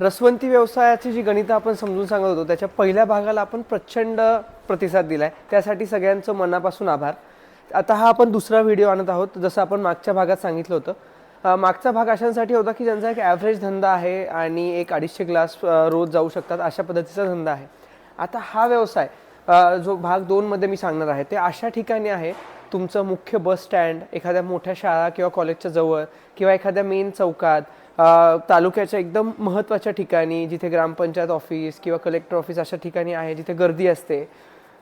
रसवंती व्यवसायाची जी गणितं आपण समजून सांगत होतो त्याच्या पहिल्या भागाला आपण प्रचंड प्रतिसाद दिलाय. त्यासाठी सगळ्यांचं मनापासून आभार. आता हा आपण दुसरा व्हिडिओ आणत आहोत जसं आपण मागच्या भागात सांगितलं होतं. मागचा भाग अशांसाठी होता की ज्यांचा एक ॲव्हरेज धंदा आहे आणि एक अडीचशे ग्लास रोज जाऊ शकतात अशा पद्धतीचा धंदा आहे. आता हा व्यवसाय जो भाग दोनमध्ये मी सांगणार आहे ते अशा ठिकाणी आहे तुमचं मुख्य बस स्टँड एखाद्या मोठ्या शाळा किंवा कॉलेजच्या जवळ किंवा एखाद्या मेन चौकात तालुक्याच्या एकदम महत्त्वाच्या ठिकाणी जिथे ग्रामपंचायत ऑफिस किंवा कलेक्टर ऑफिस अशा ठिकाणी आहे जिथे गर्दी असते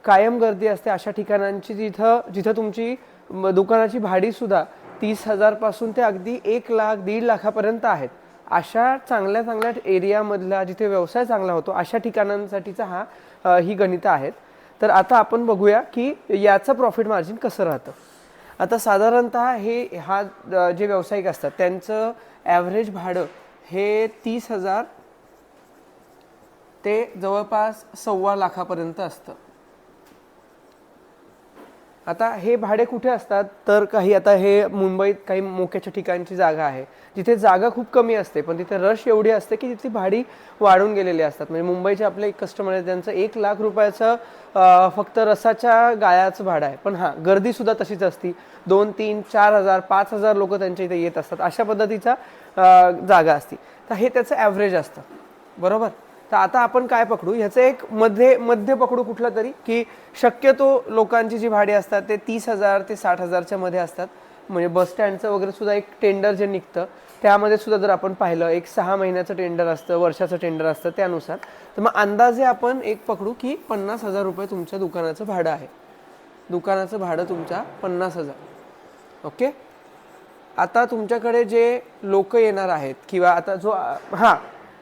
कायम गर्दी असते अशा ठिकाणांची जिथं जिथं तुमची म, दुकानाची भाडीसुद्धा तीस हजारपासून ते अगदी एक लाख दीड लाखापर्यंत आहेत. अशा चांगल्या चांगल्या एरियामधला जिथे व्यवसाय चांगला होतो अशा ठिकाणांसाठीचा हा ही गणितं आहेत. तर आता आपण बघूया की याचं प्रॉफिट मार्जिन कसं राहतं. आता साधारणतः हे हा जे व्यावसायिक असतात त्यांचं ॲव्हरेज भाडं हे तीस हजार ते जवळपास सव्वा लाखापर्यंत असतं. आता हे भाडे कुठे असतात? तर काही आता हे मुंबईत काही मोक्याच्या ठिकाणची जागा आहे. जिथे जागा खूप कमी असते पण तिथे रश एवढी असते की तिथली भाडी वाढून गेलेली असतात. म्हणजे मुंबईचे आपले एक कस्टमर आहेत त्यांचं एक लाख रुपयाचं फक्त रसाच्या गाळ्याचं भाडं आहे. पण हां गर्दीसुद्धा तशीच असती. दोन तीन चार हजार पाच हजार लोक त्यांच्या इथे येत असतात. अशा पद्धतीचा जागा असती. तर हे त्याचं ॲव्हरेज असतं. बरोबर? तर आता आपण काय पकडू? ह्याचं एक मध्ये मध्य पकडू कुठलं तरी की शक्यतो लोकांची जी भाडी असतात ते तीस हजार ते साठ हजारच्या मध्ये असतात. म्हणजे बस स्टँडचं वगैरे सुद्धा एक टेंडर जे निघतं त्यामध्ये सुद्धा जर आपण पाहिलं एक सहा महिन्याचं टेंडर असतं वर्षाचं टेंडर असतं त्यानुसार तर मग अंदाजे आपण एक पकडू की पन्नास हजार रुपये तुमच्या दुकानाचं भाडं आहे. दुकानाचं भाडं तुमच्या पन्नास हजार. ओके? आता तुमच्याकडे जे लोक येणार आहेत किंवा आता जो हां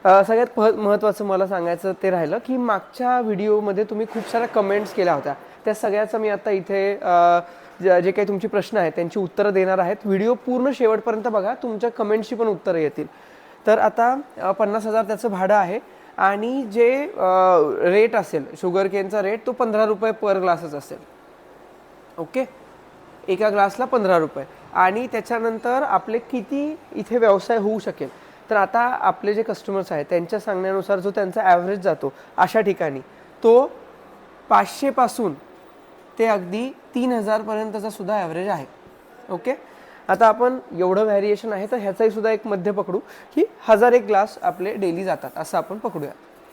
सगळ्यात प महत्त्वाचं मला सांगायचं ते राहिलं की मागच्या व्हिडिओमध्ये तुम्ही खूप साऱ्या कमेंट्स केल्या होत्या. त्या सगळ्याचं मी आता इथे ज- जे काही तुमचे प्रश्न आहेत त्यांची उत्तरं देणार आहेत. व्हिडिओ पूर्ण शेवटपर्यंत बघा तुमच्या कमेंट्सची पण उत्तरं येतील. तर आता पन्नास हजार त्याचं भाडं आहे आणि जे रेट असेल शुगर केनचा रेट तो पंधरा रुपये पर ग्लासच असेल. ओके? एका ग्लासला पंधरा रुपये. आणि त्याच्यानंतर आपले किती इथे व्यवसाय होऊ शकेल? तर आता आपले जे कस्टमर्स आहेत त्यांच्या सांगण्यानुसार जो त्यांचा ॲव्हरेज जातो अशा ठिकाणी तो पाचशेपासून ते अगदी तीन हजारपर्यंतचा सुद्धा ॲव्हरेज आहे. ओके आता आपण एवढं व्हॅरिएशन आहे तर ह्याचाही सुद्धा एक मध्य पकडू की हजार एक ग्लास आपले डेली जातात असं आपण पकडूया.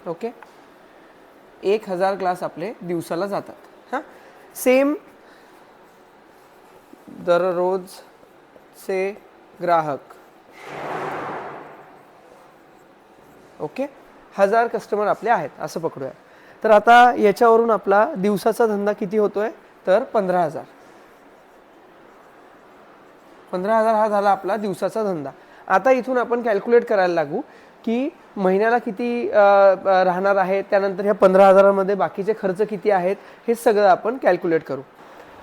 ओके एक हजार ग्लास आपले दिवसाला जातात. हां? सेम दररोजचे ग्राहक. ओके? हजार कस्टमर आपले आहेत असं पकडूया. तर आता याच्यावरून आपला दिवसाचा धंदा किती होतोय? तर पंधरा हजार. पंधरा हजार हा झाला आपला दिवसाचा धंदा. आता इथून आपण कॅल्क्युलेट करायला लागू की महिन्याला किती राहणार आहे त्यानंतर ह्या पंधरा हजारामध्ये बाकीचे खर्च किती आहेत हे सगळं आपण कॅल्क्युलेट करू.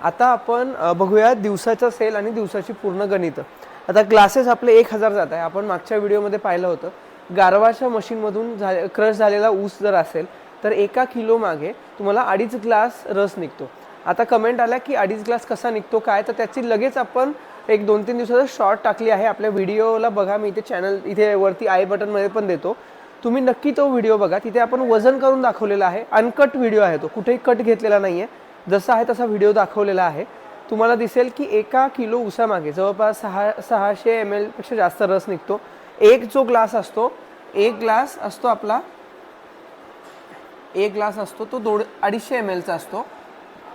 आता आपण बघूया दिवसाचा सेल आणि दिवसाची पूर्ण गणितं. आता क्लासेस आपले एक हजार जात आहे. आपण मागच्या व्हिडिओमध्ये पाहिलं होतं. गारवाच्या मशीनमधून झा क्रश झालेला ऊस जर असेल तर एका किलो मागे तुम्हाला अडीच ग्लास रस निघतो. आता कमेंट आला की अडीच ग्लास कसा निघतो काय? तर त्याची लगेच आपण एक दोन तीन दिवसाचा शॉर्ट टाकली आहे. आपल्या व्हिडिओला बघा मी इथे चॅनल इथे वरती आय बटनमध्ये पण देतो. तुम्ही नक्की तो व्हिडिओ बघा. तिथे आपण वजन करून दाखवलेला आहे. अनकट व्हिडिओ आहे तो. कुठेही कट घेतलेला नाही आहे जसा आहे तसा व्हिडिओ दाखवलेला आहे. तुम्हाला दिसेल की एका किलो उसामागे जवळपास सहा सहाशे एम एलपेक्षा जास्त रस निघतो. एक जो ग्लास असतो एक ग्लास असतो आपला. एक ग्लास असतो तो दोड अडीचशे एम एलचा असतो.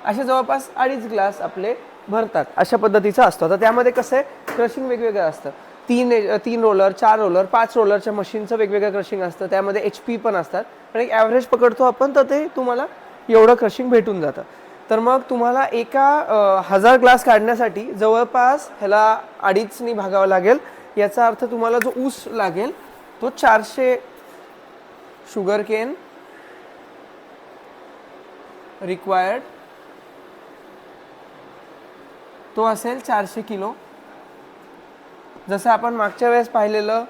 असे जवळपास अडीच ग्लास आपले भरतात. अशा पद्धतीचा असतो. तर त्यामध्ये कसं आहे? क्रशिंग वेगवेगळं असतं. तीन तीन रोलर चार रोलर पाच रोलरच्या मशीनचं वेगवेगळं क्रशिंग असतं. त्यामध्ये एच पी पण असतात. पण एक ॲव्हरेज पकडतो आपण तर ते तुम्हाला एवढं क्रशिंग भेटून जातं. तर मग तुम्हाला एका हजार ग्लास काढण्यासाठी जवळपास ह्याला अडीचनी भागावं लागेल. याचा अर्थ तुम्हाला जो ऊस लागेल तो चारशे शुगर केन रिक्वायर्ड तो असेल चारशे किलो. जसं आपण मागच्या वेळेस पाहिलेलं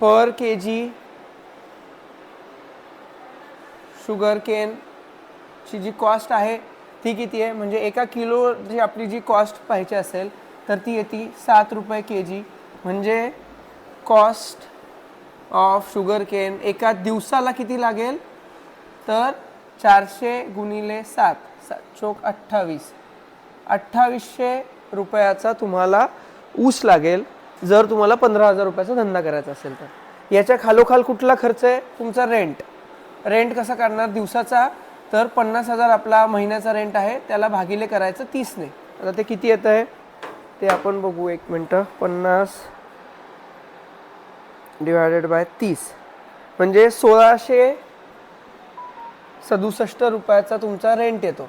पर के जी शुगर केनची जी कॉस्ट आहे ती किती आहे? म्हणजे एका किलो जी आपली जी कॉस्ट पाहिजे असेल तर ती येते सात रुपये के जी म्हणजे कॉस्ट ऑफ शुगर केन एका दिवसाला किती लागेल? तर चारशे गुणिले सात सात चोक अठ्ठावीस. अठ्ठावीसशे रुपयाचा तुम्हाला ऊस लागेल. जर तुम्हाला पंधरा हजार रुपयाचा धंदा करायचा असेल तर. याच्या खालोखाल कुठला खर्च आहे? तुमचा रेंट रेंट कसा करणार दिवसाचा? तर पन्नास हजार आपला महिन्याचा रेंट आहे. त्याला भागिले करायचं तीसने. आता ते किती येतं आहे ते आपण बघू एक मिनटं. पन्नास डिवायडेड बाय तीस. म्हणजे सोळाशे सदुसष्ट रुपयाचा तुमचा रेंट येतो.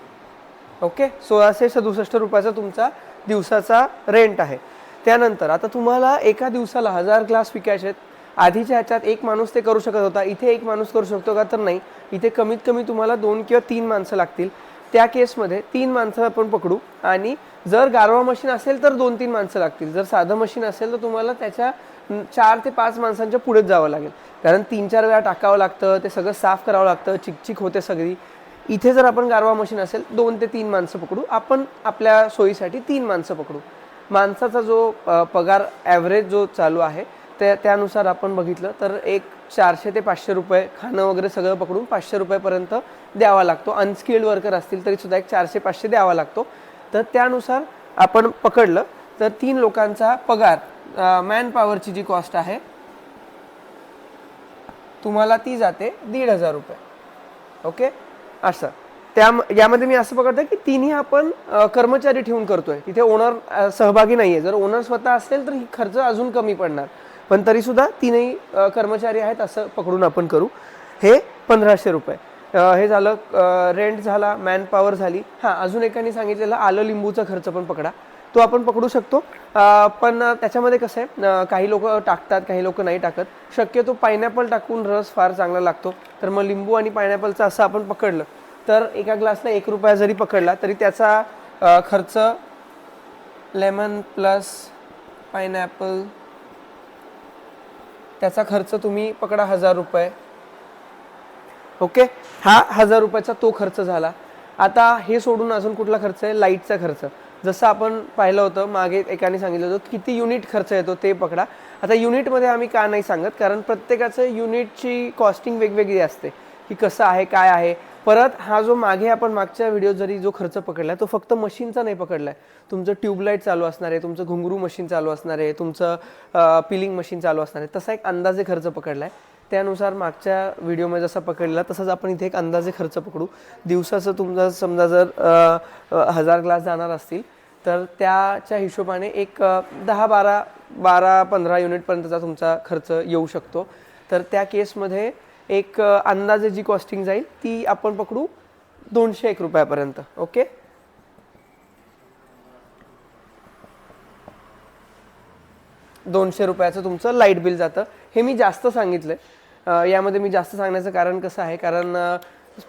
ओके सोळाशे सदुसष्ट रुपयाचा तुमचा दिवसाचा रेंट आहे. त्यानंतर आता तुम्हाला एका दिवसाला हजार ग्लास विकायचे आहेत. आधीच्या ह्याच्यात एक माणूस ते करू शकत होता. इथे एक माणूस करू शकतो का तर नाही. इथे कमीत कमी तुम्हाला दोन किंवा तीन माणसं लागतील. त्या केसमध्ये तीन माणसं आपण पकडू. आणि जर गारवा मशीन असेल तर दोन तीन माणसं लागतील. जर साधं मशीन असेल तर तुम्हाला त्याच्या चार ते पाच माणसांच्या पुढेच जावं लागेल. कारण तीन चार वेळा टाकावं लागतं ते सगळं साफ करावं लागतं चिकचिक होते सगळी. इथे जर आपण गारवा मशीन असेल दोन ते तीन माणसं पकडू. आपण आपल्या सोयीसाठी तीन माणसं पकडू. माणसाचा जो पगार ॲव्हरेज जो चालू आहे त्या त्यानुसार आपण बघितलं तर एक चारशे ते पाचशे रुपये खाणं वगैरे सगळं पकडून पाचशे रुपयापर्यंत द्यावा लागतो. अनस्किल्ड वर्कर असतील तरीसुद्धा एक चारशे पाचशे द्यावा लागतो. तर त्यानुसार आपण पकडलं तर तीन लोकांचा पगार मॅन पॉवरची जी कॉस्ट आहे तुम्हाला ती जाते दीड हजार रुपये. ओके असं. त्या यामध्ये मी असं पकडतो की तिन्ही आपण कर्मचारी ठेवून करतोय. तिथे ओनर सहभागी नाही आहे जर ओनर स्वतः असेल तर ही खर्च अजून कमी पडणार. पण तरीसुद्धा तीनही कर्मचारी आहेत असं पकडून आपण करू. हे पंधराशे रुपये. हे झालं रेंट झाला मॅन पॉवर झाली. हां अजून एकाने सांगितलेलं आलं लिंबूचा खर्च पण पकडा. तो आपण पकडू शकतो. पण त्याच्यामध्ये कसं आहे काही लोक टाकतात काही लोक नाही टाकत. शक्यतो पायनॅपल टाकून रस फार चांगला लागतो. तर मग लिंबू आणि पायनॅपलचं असं आपण पकडलं तर एका ग्लासला एक रुपया जरी पकडला तरी त्याचा खर्च लेमन प्लस पायनॅपल त्याचा खर्च तुम्ही पकडा हजार रुपये. ओके? हा हजार रुपयाचा तो खर्च झाला. आता हे सोडून अजून कुठला खर्च आहे? लाईटचा खर्च. जसं आपण पाहिलं होतं मागे एकाने सांगितलं होतं किती युनिट खर्च येतो ते पकडा. आता युनिटमध्ये आम्ही का नाही सांगत कारण प्रत्येकाचं युनिटची कॉस्टिंग वेगवेगळी असते की कसं आहे काय आहे. परत हा जो मागे आपण मागच्या व्हिडिओ जरी जो खर्च पकडला तो फक्त मशीनचा नाही पकडला आहे तुमचं ट्यूबलाईट चालू असणार आहे तुमचं घुंगरू मशीन चालू असणार आहे तुमचं पिलिंग मशीन चालू असणार आहे तसा एक अंदाजे खर्च पकडला आहे त्यानुसार मागच्या व्हिडिओमध्ये जसा पकडला तसंच आपण इथे एक अंदाजे खर्च पकडू. दिवसाचं तुमचा समजा जर हजार ग्लास जाणार असतील तर त्याच्या हिशोबाने एक दहा बारा बारा पंधरा युनिटपर्यंतचा तुमचा खर्च येऊ शकतो. तर त्या केसमध्ये एक अंदाजे जी कॉस्टिंग जाईल ती आपण पकडू दोनशे एक रुपयापर्यंत. ओके? दोनशे रुपयाचं तुमचं लाइट बिल जातं. हे मी जास्त सांगितलं आहे यामध्ये मी जास्त सांगण्याचं कारण कसं आहे? कारण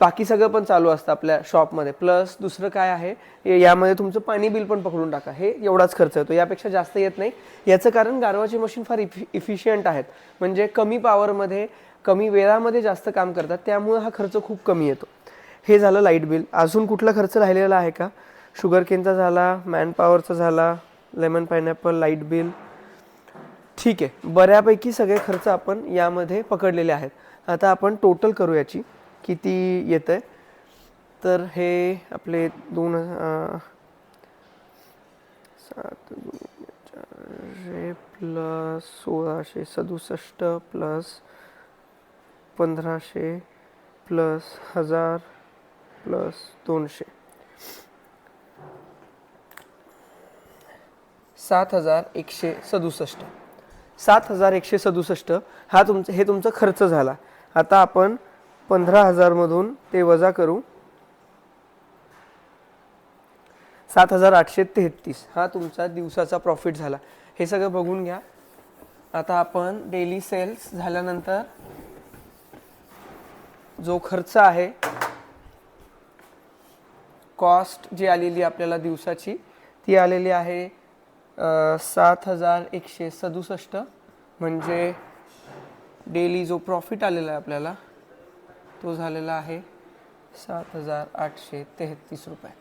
बाकी सगळं पण चालू असतं आपल्या शॉपमध्ये. प्लस दुसरं काय आहे? यामध्ये तुमचं पाणी बिल पण पकडून टाका. हे एवढाच खर्च येतो. यापेक्षा जास्त येत नाही. याचं कारण गारवाची मशीन फार इफि इफिशियंट आहेत. म्हणजे कमी पॉवरमध्ये कमी वेळामध्ये जास्त काम करतात. त्यामुळे हा खर्च खूप कमी येतो. हे झालं लाइट बिल. अजून कुठला खर्च राहिलेला आहे का? शुगर केनचा झाला मॅन पॉवरचा झाला लेमन पायनॅपल लाइट बिल ठीक आहे. बऱ्यापैकी सगळे खर्च आपण यामध्ये पकडलेले आहेत. आता आपण टोटल करू याची. किती येतं आहे तर हे आपले दोन सात दोन चारशे प्लस सोळाशे सदुसष्ट प्लस पंधराशे प्लस हजार प्लस दोनशे. सात हजार एकशे सदुसष्ट. सात हजार एकशे सदुसष्ट. हा तुमचं हे तुमचा खर्च झाला. आता आपण पंधरा हजारमधून ते वजा करू. सात हजार आठशे तेहतीस. हा तुमचा दिवसाचा प्रॉफिट झाला. हे सगळं बघून घ्या. आता आपण डेली सेल्स झाल्यानंतर जो खर्च आहे कॉस्ट जी आलेली आपल्याला दिवसाची ती आलेली आहे सात हजार एकशे सदुसष्ट म्हणजे डेली जो प्रॉफिट आलेला आहे आपल्याला तो झालेला आहे सात हजार आठशे तेहतीस रुपये.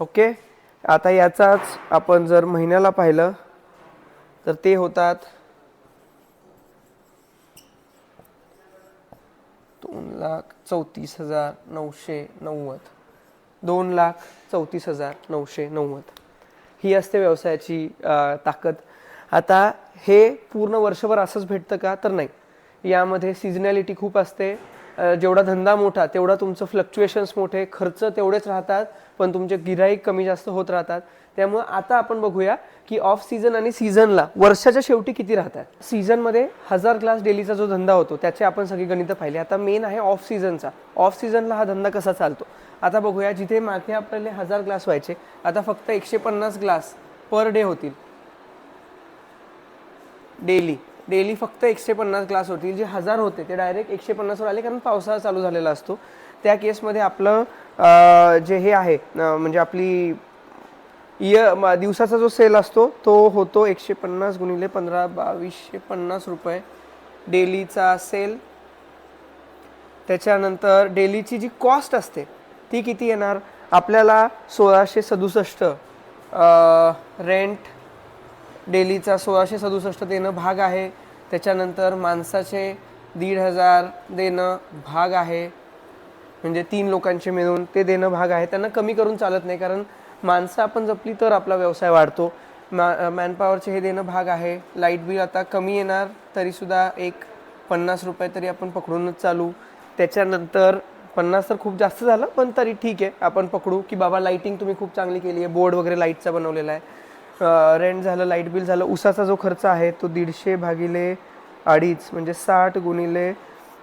ओके आता याचाच आपण जर महिन्याला पाहिलं तर ते होतात दोन लाख चौतीस हजार नऊशे नव्वद. दोन लाख चौतीस हजार नऊशे नव्वद. ही असते व्यवसायाची ताकद. आता हे पूर्ण वर्षभर असंच भेटतं का? तर नाही. यामध्ये सिजनॅलिटी खूप असते. जेवढा धंदा मोठा तेवढा तुमचं फ्लक्च्युएशन्स मोठे खर्च तेवढेच राहतात पण तुमचे गिराईक कमी जास्त होत राहतात. त्यामुळे आता आपण बघूया की ऑफ सीझन आणि सीझनला वर्षाच्या शेवटी किती राहतात? सीझनमध्ये हजार ग्लास डेलीचा जो धंदा होतो त्याचे आपण सगळी गणितं पाहिले. आता मेन आहे ऑफ सीझनचा ऑफ सीझनला हा धंदा कसा चालतो? आता बघूया जिथे मागे आपल्याला हजार ग्लास व्हायचे आता फक्त एकशे पन्नास ग्लास पर डे होतील. डेली डेली फक्त एकशे पन्नास ग्लास होतील. जे हजार होते ते डायरेक्ट एकशे पन्नासवर आले कारण पावसाळा चालू झालेला असतो. त्या केसमध्ये आपलं जे हे आहे म्हणजे आपली इय म- दिवसाचा जो सेल असतो तो होतो एकशे पन्नास गुणिले पंधरा बावीसशे पन्नास रुपये डेलीचा सेल त्याच्यानंतर डेलीची जी कॉस्ट असते ती किती येणार? आपल्याला सोळाशे सदुसष्ट रेंट डेलीचा सोळाशे सदुसष्ट देणं भाग आहे. त्याच्यानंतर माणसाचे दीड हजार देणं भाग आहे. म्हणजे तीन लोकांचे मिळून ते देणं भाग आहे. त्यांना कमी करून चालत नाही कारण माणसं आपण जपली तर आपला व्यवसाय वाढतो. मा मॅनपॉवरचे हे देणं भाग आहे. लाइट बिल आता कमी येणार तरीसुद्धा एक पन्नास रुपये तरी आपण पकडूनच चालू. त्याच्यानंतर पन्नास तर खूप जास्त झालं पण तरी ठीक आहे. आपण पकडू की बाबा लाईटिंग तुम्ही खूप चांगली केली आहे. बोर्ड वगैरे लाईटचा बनवलेला आहे. रेंट झालं लाइट बिल झालं. उसाचा जो खर्च आहे तो दीडशे भागिले अडीच म्हणजे साठ गुणिले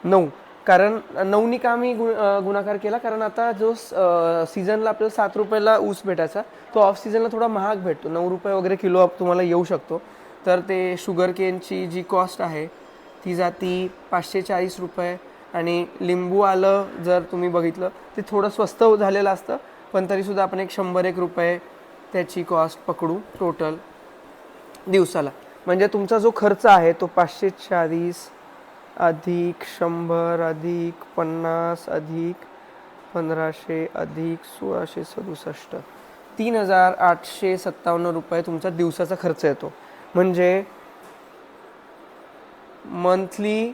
नऊ. कारण नऊनी का मी गुण गुणाकार केला? कारण आता जो सीझनला आपल्याला सात रुपयाला ऊस भेटायचा तो ऑफ सीझनला थोडा महाग भेटतो. नऊ रुपये वगैरे किलो आप- तुम्हाला येऊ शकतो. तर ते शुगर केनची जी कॉस्ट आहे ती जाती पाचशे चाळीस रुपये. आणि लिंबू आलं जर तुम्ही बघितलं ते थोडं स्वस्त झालेलं असतं पण तरीसुद्धा आपण एक शंभर एक रुपये त्याची कॉस्ट पकडू टोटल दिवसाला. म्हणजे तुमचा जो खर्च आहे तो पाचशे चाळीस अधिक शंभर अधिक पन्नास अधिक पंधराशे अधिक सोळाशे सदुसष्ट. तीन हजार आठशे सत्तावन्न रुपये तुमचा दिवसाचा खर्च येतो. म्हणजे मंथली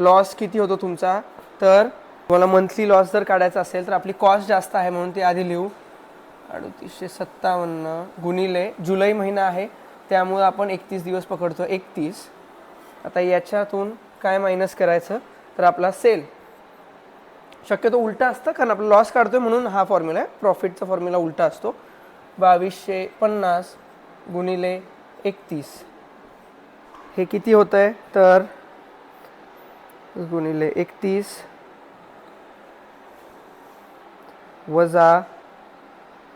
लॉस किती होतो तुमचा? तर तुम्हाला मंथली लॉस जर काढायचा असेल तर आपली कॉस्ट जास्त आहे म्हणून ते आधी लिहू. अडतीसशे सत्तावन्न गुणिले जुलै महिना आहे त्यामुळं आपण एकतीस दिवस पकडतो एकतीस. आता याच्यातून काय मायनस करायचं? तर आपला सेल शक्यतो उलटा असतं कारण आपला लॉस काढतोय म्हणून हा फॉर्म्युला आहे. प्रॉफिटचा फॉर्म्युला उलटा असतो. बावीसशे पन्नास गुणिले एकतीस. हे किती होतं आहे तर गुणिले एकतीस. वजा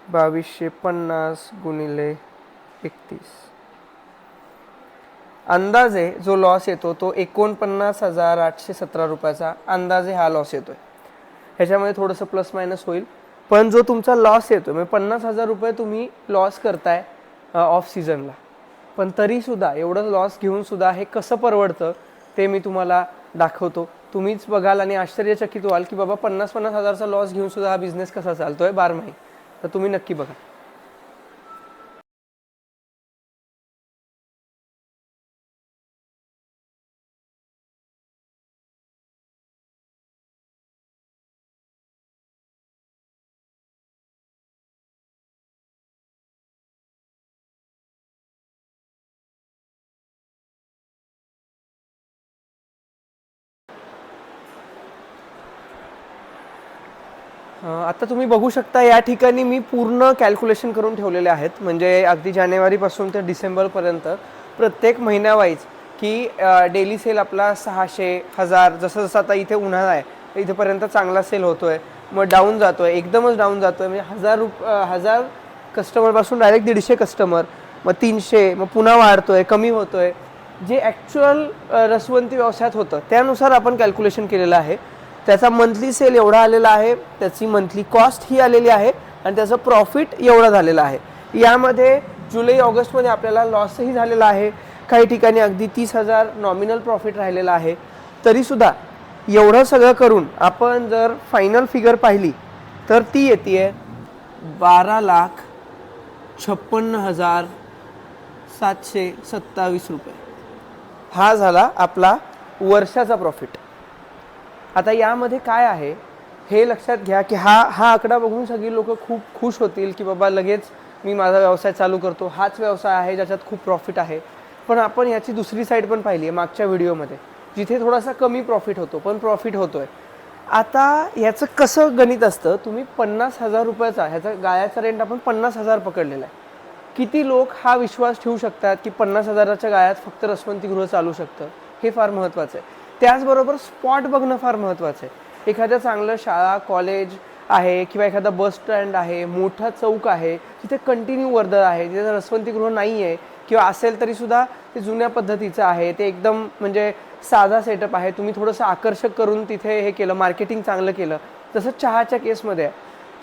बावीसशे पन्नास गुणिले एकतीस. अंदाजे जो लॉस येतो तो एकोणपन्नास हजार आठशे सतरा रुपयाचा अंदाजे हा लॉस येतोय. ह्याच्यामध्ये थोडंसं प्लस मायनस होईल. पण जो तुमचा लॉस येतो म्हणजे पन्नास हजार रुपये तुम्ही लॉस करताय ऑफ सीझनला पण तरीसुद्धा एवढं लॉस घेऊन सुद्धा हे कसं परवडतं ते मी तुम्हाला दाखवतो. तुम्हीच बघाल आणि आश्चर्यचकित व्हाल की बाबा पन्नास पन्नास हजारचा लॉस घेऊन सुद्धा हा बिझनेस कसा चालतोय बारमाही. तर तुम्ही नक्की बघा. आता तुम्ही बघू शकता या ठिकाणी मी पूर्ण कॅल्क्युलेशन करून ठेवलेले आहेत. म्हणजे अगदी जानेवारीपासून ते डिसेंबरपर्यंत प्रत्येक महिन्यावाईज की डेली सेल आपला सहाशे हजार जसं जसं आता इथे उन्हाळा आहे इथेपर्यंत चांगला सेल होतोय. मग डाऊन जातोय एकदमच डाऊन जातोय. म्हणजे हजार रुप हजार कस्टमरपासून डायरेक्ट दीडशे कस्टमर मग तीनशे मग पुन्हा वाढतोय कमी होतोय. जे ॲक्च्युअल रसवंती व्यवसायात होतं त्यानुसार आपण कॅल्क्युलेशन केलेलं आहे. त्याचा मंथली सेल एवढा आलेला आहे त्याची मंथली कॉस्ट ही आलेली आहे आणि त्याचं प्रॉफिट एवढं झालेलं आहे. यामध्ये जुलै ऑगस्टमध्ये आपल्याला लॉसही झालेला आहे. काही ठिकाणी अगदी तीस हजार नॉमिनल प्रॉफिट राहिलेलं आहे. तरीसुद्धा एवढं सगळं करून आपण जर फायनल फिगर पाहिली तर ती येते आहे बारा लाख छप्पन्न हजार सातशे सत्तावीस रुपये. हा झाला आपला वर्षाचा प्रॉफिट आता यामध्ये काय आहे हे लक्षात घ्या की हा हा आकडा बघून सगळी लोक खूप खुश होतील की बाबा लगेच मी माझा व्यवसाय चालू करतो. हाच व्यवसाय आहे ज्याच्यात खूप प्रॉफिट आहे. पण आपण याची दुसरी साईड पण पाहिली आहे मागच्या व्हिडिओमध्ये जिथे थोडासा कमी प्रॉफिट होतो पण प्रॉफिट होतो आहे आता याचं कसं गणित असतं तुम्ही पन्नास हजार रुपयाचा ह्याचा गायाचा रेंट आपण पन्नास हजार पकडलेला आहे. किती लोक हा विश्वास ठेवू शकतात की पन्नास हजाराच्या गायात फक्त रसवंतीगृह चालू शकतं? हे फार महत्त्वाचं आहे. त्याचबरोबर स्पॉट बघणं फार महत्त्वाचं आहे. एखाद्या चांगलं शाळा कॉलेज आहे किंवा एखादा बस स्टँड आहे मोठा चौक आहे तिथे कंटिन्यू वर्दळ आहे तिथे रसवंतीगृह नाही आहे किंवा असेल तरीसुद्धा ते जुन्या पद्धतीचं आहे ते एकदम म्हणजे साधा सेटअप आहे तुम्ही थोडंसं आकर्षक करून तिथे हे केलं मार्केटिंग चांगलं केलं. तसं चहाच्या केसमध्ये आहे.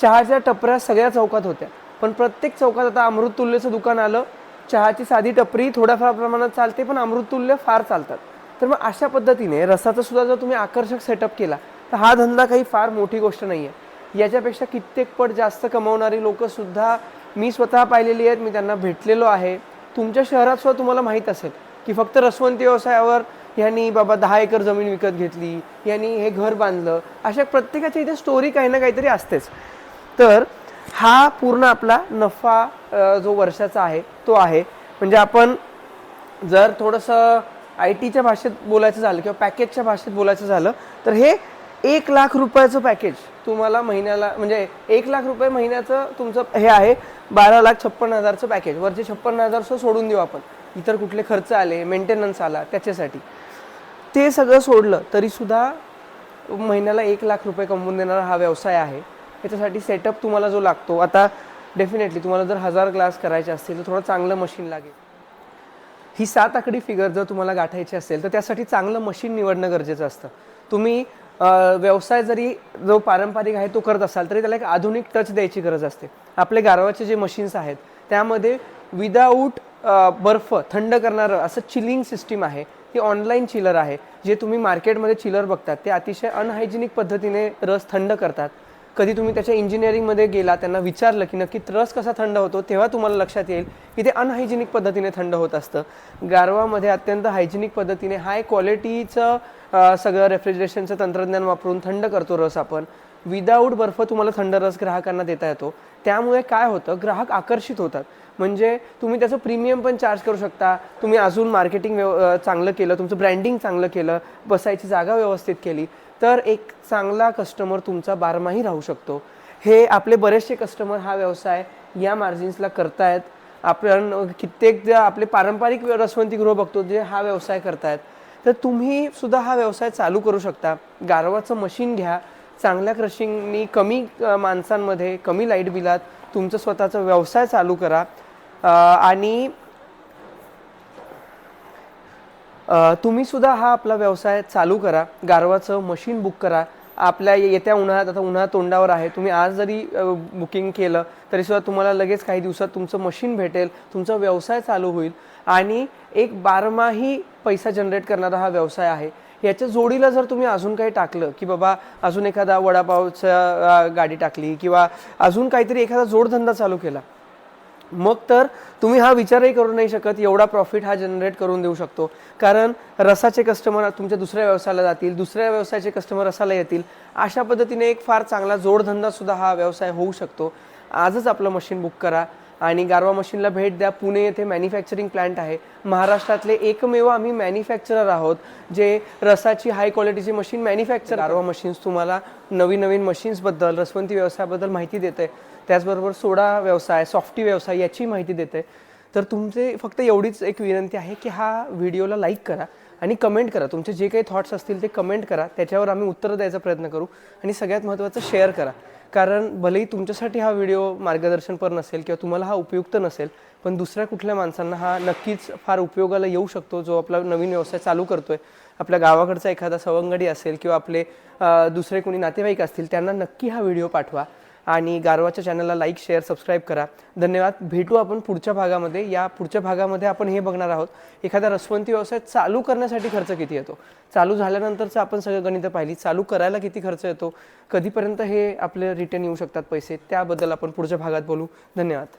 चहाच्या टपऱ्या सगळ्या चौकात होत्या. पण प्रत्येक चौकात आता अमृततुल्यचं दुकान आलं. चहाची साधी टपरी थोड्याफार प्रमाणात चालते पण अमृततुल्य फार चालतात. तर मग अशा पद्धतीने रसाचा सुद्धा जर तुम्ही आकर्षक सेटअप केला तर हा धंदा काही फार मोठी गोष्ट नाही आहे याच्यापेक्षा कित्येक पट जास्त कमावणारी लोकंसुद्धा मी स्वतः पाहिलेली आहेत मी त्यांना भेटलेलो आहे. तुमच्या शहरात सुद्धा तुम्हाला माहीत असेल की फक्त रसवंती व्यवसायावर यांनी बाबा दहा एकर जमीन विकत घेतली यांनी हे घर बांधलं अशा प्रत्येकाच्या इथे स्टोरी काही ना काहीतरी असतेच. तर हा पूर्ण आपला नफा जो वर्षाचा आहे तो आहे. म्हणजे आपण जर थोडंसं आय टीच्या भाषेत बोलायचं झालं किंवा पॅकेजच्या भाषेत बोलायचं झालं तर हे एक लाख रुपयाचं पॅकेज तुम्हाला महिन्याला म्हणजे एक लाख रुपये महिन्याचं तुमचं हे आहे बारा लाख छप्पन हजारचं पॅकेज. वरचे छप्पन्न हजार सो सोडून देऊ आपण. इतर कुठले खर्च आले मेंटेनन्स आला त्याच्यासाठी. ते सगळं सोडलं तरीसुद्धा महिन्याला एक लाख रुपये कमवून देणारा हा व्यवसाय आहे. याच्यासाठी सेटअप तुम्हाला जो लागतो आता डेफिनेटली तुम्हाला जर हजार ग्लास करायचे असतील तर थोडं चांगलं मशीन लागेल. ही सात आकडी फिगर जर तुम्हाला गाठायची असेल तर त्यासाठी चांगलं मशीन निवडणं गरजेचं असतं. तुम्ही व्यवसाय जरी जो पारंपरिक आहे तो करत असाल तरी त्याला एक आधुनिक टच द्यायची गरज असते. आपले गारवाचे जे मशीन्स आहेत त्यामध्ये विदाऊट बर्फ थंड करणारं असं चिलिंग सिस्टीम आहे ती ऑनलाईन चिलर आहे. जे तुम्ही मार्केटमध्ये चिलर बघतात ते अतिशय अनहायजेनिक पद्धतीने रस थंड करतात. कधी तुम्ही त्याच्या इंजिनिअरिंगमध्ये गेला त्यांना विचारलं की नक्की रस कसा थंड होतो तेव्हा तुम्हाला लक्षात येईल की ते अनहायजेनिक पद्धतीने थंड होत असतं. गारवामध्ये अत्यंत हायजेनिक पद्धतीने हाय क्वालिटीचं सगळं रेफ्रिजरेशनचं तंत्रज्ञान वापरून थंड करतो रस आपण. विदाऊट बर्फ तुम्हाला थंड रस ग्राहकांना देता येतो. त्यामुळे काय होतं ग्राहक आकर्षित होतात. म्हणजे तुम्ही त्याचं प्रीमियम पण चार्ज करू शकता. तुम्ही अजून मार्केटिंग व्यव चांगलं केलं तुमचं ब्रँडिंग चांगलं केलं बसायची जागा व्यवस्थित केली. तर एक चांगला कस्टमर तुमचा बारमाही राहू शकतो. हे आपले बरेचसे कस्टमर हा व्यवसाय या मार्जिन्सला करतायत. आपण कित्येक जे आपले पारंपरिक रसवंतीगृह बघतो जे हा व्यवसाय करतायत. तर तुम्ही सुद्धा हा व्यवसाय चालू करू शकता. गारवाचं मशीन घ्या. चांगल्या क्रशिंगनी कमी माणसांमध्ये कमी लाइट बिलात तुमचं स्वतःचा व्यवसाय चालू करा. आणि तुम्ही सुद्धा हा आपला व्यवसाय चालू करा. गारवाचं मशीन बुक करा. आपल्या येत्या उन्हाळ्यात आता उन्हाळा तोंडावर आहे. तुम्ही आज जरी बुकिंग केलं तरी सुद्धा तुम्हाला लगेच काही दिवसात तुमचं मशीन भेटेल तुमचा व्यवसाय चालू होईल. आणि एक बारमाही पैसा जनरेट करणारा हा व्यवसाय आहे. याच्या जोडीला जर तुम्ही अजून काही टाकलं की बाबा अजून एखादा वडापावचं गाडी टाकली किंवा अजून काहीतरी एखादा जोडधंदा चालू केला मग तर तुम्ही हा विचारही करू नाही शकत एवढा प्रॉफिट हा जनरेट करून देऊ शकतो. कारण रसाचे कस्टमर तुमच्या दुसऱ्या व्यवसायाला जातील दुसऱ्या व्यवसायाचे कस्टमर रसाला येतील अशा पद्धतीने एक फार चांगला जोडधंदासुद्धा हा व्यवसाय होऊ शकतो. आजच आपलं मशीन बुक करा आणि गारवा मशीनला भेट द्या. पुणे येथे मॅन्युफॅक्चरिंग प्लांट आहे. महाराष्ट्रातले एकमेव आम्ही मॅन्युफॅक्चरर आहोत जे रसाची हाय क्वालिटीची मशीन मॅन्युफॅक्चर गारवा मशीन्स तुम्हाला नवीन नवीन मशीन्सबद्दल रसवंती व्यवसायाबद्दल माहिती देते त्याचबरोबर सोडा व्यवसाय सॉफ्टी व्यवसाय याची माहिती देते. तर तुमचे फक्त एवढीच एक विनंती आहे की हा व्हिडिओला लाईक करा आणि कमेंट करा. तुमचे जे काही थॉट्स असतील ते कमेंट करा. त्याच्यावर आम्ही उत्तर द्यायचा प्रयत्न करू आणि सगळ्यात महत्त्वाचं शेअर करा. कारण भलेही तुमच्यासाठी हा व्हिडिओ मार्गदर्शनपर नसेल किंवा तुम्हाला हा उपयुक्त नसेल पण दुसऱ्या कुठल्या माणसांना हा नक्कीच फार उपयोगाला येऊ शकतो जो आपला नवीन व्यवसाय चालू करतो आहे आपल्या गावाकडचा एखादा सवंगडी असेल किंवा आपले दुसरे कोणी नातेवाईक असतील त्यांना नक्की हा व्हिडिओ पाठवा. आणि गारवाच्या चॅनलला लाईक शेअर सबस्क्राईब करा. धन्यवाद. भेटू आपण पुढच्या भागामध्ये. या पुढच्या भागामध्ये आपण हे बघणार आहोत. एखादा रसवंती व्यवसाय चालू करण्यासाठी खर्च किती येतो? चालू झाल्यानंतरचं आपण सगळं गणितं पाहिली. चालू करायला किती खर्च येतो? कधीपर्यंत हे आपले रिटर्न येऊ शकतात पैसे? त्याबद्दल आपण पुढच्या भागात बोलू. धन्यवाद.